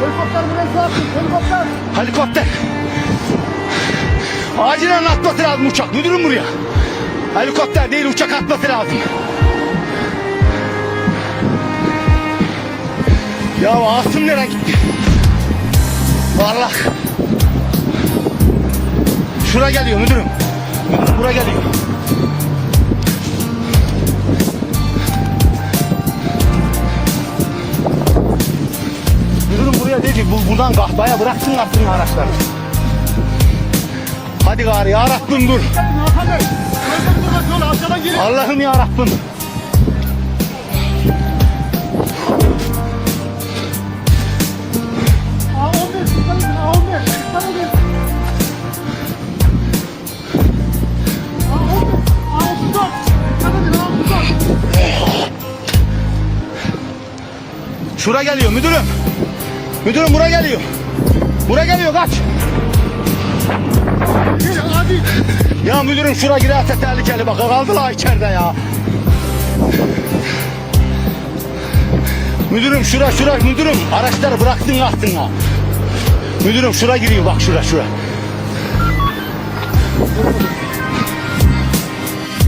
Helikopter buraya attı. Helikopter. Helikopter. Acilen atması lazım uçak. Müdürüm buraya. Helikopter değil uçak atması lazım. Ya Asım nereye gitti? Vallahi. Şura geliyor müdürüm. Müdürüm bura geliyor. Buraya dedi. Bu, buradan kahvaya bıraksın atsın araçları. Hadi gari ya Rabbim dur. Allah'ım ya Rabbim. A11. Dikkat edin. A11. Dikkat edin. A11. A34. Dikkat edin. A34. Şura geliyor müdürüm. Müdürüm bura geliyor. Bura geliyor kaç. Gel hadi. Ya müdürüm şura girerse tehlikeli bak kaldılar içeride ya. Müdürüm şura şura müdürüm araçları bıraktın attın ha. Müdürüm şura giriyor bak şura şura.